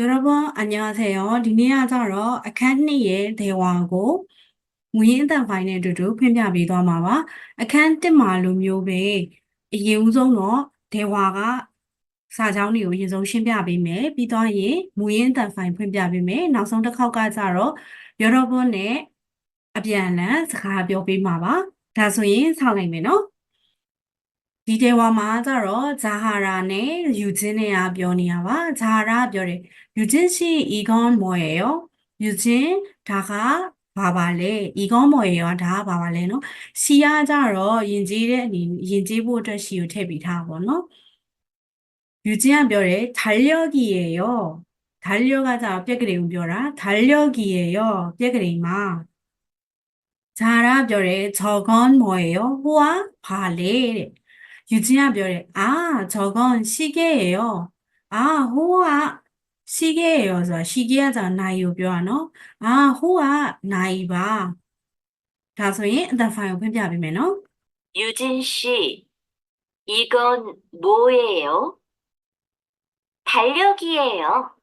여러분, 안녕하세요. ဒီနေ့ကကြတော့အခန်း2ရဲ့ဒေဝါကိုငွေရင်းအတန်ဖိုင်နဲ့အတူတူဖွင့်ပြပေးသွားမှာပါ။အခန်း1မှာလိုမျိုးပဲအရင်ဦးဆုံးတော့ဒေဝါကစာကြောင်းတွေကိုအရင်ဆုံးရှင်းပြပေးမယ်။ပြီးတော့ရင်ငွေရင်းအတန်ဖိုင်ဖွင့်ပြပေးမယ်။နောက်ဆုံးတစ်ခေါက်ကကြတော့여러분နဲ့အပြန်အလှန်စကားပြောပေးမှာပါ။ဒါဆိုရင်ဆောက်လိုက်မယ်နော်။ ဒီတေဝါမှာကျတော့ဇာဟာရာနဲ့ယူဂျင်းနဲ့ကပြောနေတာပါဇာဟာရာပြောတယ်ယူဂျင်းရှိအီဂွန်မော်ရေရောယူဂျင်းဒါကဘာပါလဲအီဂွန်မော်ရေရောဒါကဘာပါလဲနော်ရှီကကျတော့ယဉ်ကျေးတဲ့အနေယဉ်ကျေးဖို့အတွက်ရှီကိုထည့်ပြီးထားပါဘောနော်ယူဂျင်းကပြောတယ်ဒါလျော့ကီရေရောဒါလျော့ကကျတော့ပြက်ကလေးကိုပြောတာဒါလျော့ကီရေရောပြက်ကလေးမှာဇာဟာရာပြောတယ်ဂျော်ဂွန်မော်ရေရောဟိုကဘာလဲတဲ့ 유진아 별에 아 저건 시계예요. 아 호아 시계예요. 저 시계하자 나이요 뼈아노. 아 호아 나이 봐. 다소인 일단 파일 펜피아비면은 유진 씨, 이건 뭐예요? 달력이에요.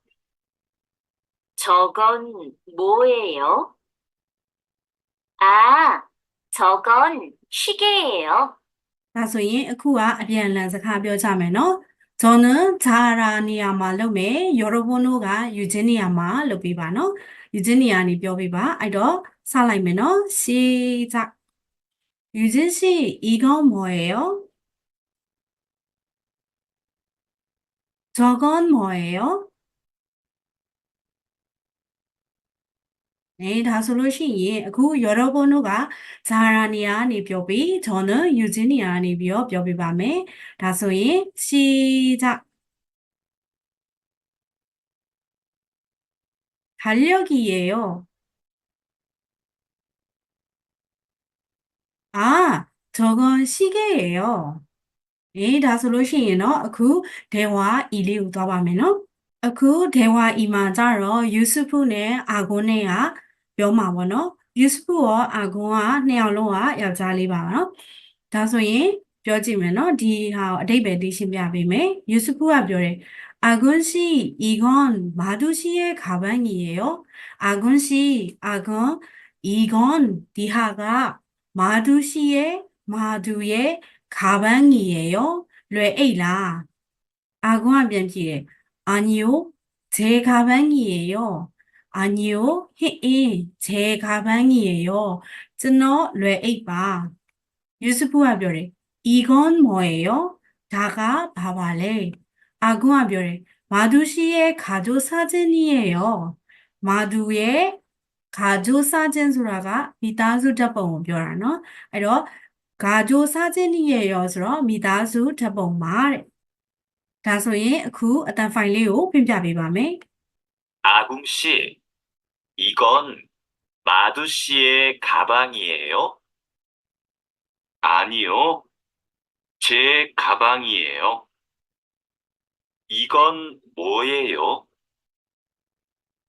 저건 뭐예요? 아, 저건 시계예요. ဒါဆိုရင်အခုကအပြန်အလှန်စကားပြောကြမယ်နော်။저는 자라နေရာမှာလုပ်မယ်။여러분တို့ကယူချင်းနေရာမှာလုပ်ပေးပါနော်။ယူချင်းနေရာနေပြောပေးပါ။အဲ့တော့စလိုက်မယ်နော်။시작 유진 씨, 이건 뭐예요? 저건 뭐예요? 네, 다 솔루션이 그 여러분과 자라니아니 벼비 저는 유진이아니 비어 벼비 밤에 다소이 시작 달력이에요. 아, 저건 시계예요. 예, 다 솔루션이요. 그 대화 이리 우다 밤에는 그 대화 이마자로 유스프네 아고네야 ပြောမှာပေါ့နော်ယူစပုရောအာဂွန်ကနှစ်ယောက်လုံးကယောက်ျားလေးပါနော်ဒါဆိုရင်ပြောကြည့်မယ်နော်ဒီဟာကိုအတိတ်ပဲသိရှင်းပြပေးမယ်ယူစပုကပြောတယ်အာဂွန်ရှိအီဂွန်မာဒူရှိရဲ့ခါပန်းကြီးရေရောအာဂွန်ရှိအာဂွန်အီဂွန်ဒီဟာကမာဒူရှိရဲ့မာဒူရဲ့ခါပန်းကြီးရေရောလွယ်အိတ်လားအာဂွန်ကပြန်ကြည့်တယ်အာညီယိုဂျေခါပန်းကြီးရေရော 아니 요, 히 이, 제 가방이에 요. 쯔너 뢰에이 바. 유스부가 별 에, 이건 뭐예 요? 다가 봐봐 래. 아구가 별 에, 마두시의 가족 사진이에 요. 마두의 가족 사진 소라가 미다수 잡봉 별아 너. 이러 가족 사진이에 요. 소라 미다수 잡봉 말. 다 소 예, 그, 어떤 파일이 요? 빔자비밤 에. 아궁 씨. 이건 마두 씨의 가방이에요? 아니요. 제 가방이에요. 이건 뭐예요?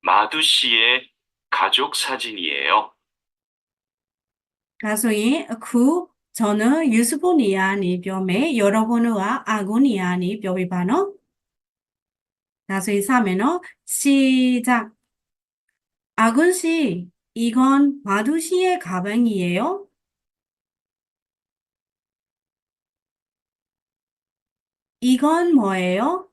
마두 씨의 가족 사진이에요. 가수인 그 저는 유스본이야니 뼈메 여러분과 아군이야니 뼈비바노 가수인 사메노 시작 아군 씨, 이건 마두시의 가방이에요? 이건 뭐예요?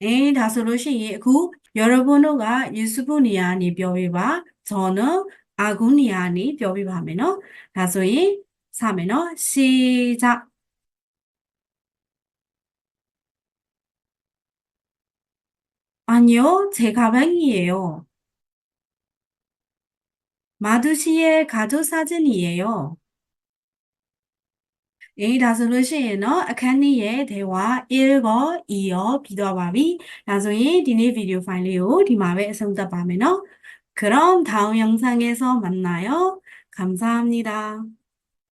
네, 다스로시, 그, 여러분과 일수분이아니 벼비바, 저는 아군이아니 벼비바면은, 다소이, 사면은, 시작. 아니요, 제 가방이에요. 마두시의 가족 사진이에요. 이 다스루시에는 아카니의 대화 1거 2어 비도와비 나중에 니네 비디오 파일로 리마베 성답하면 그럼 다음 영상에서 만나요. 감사합니다.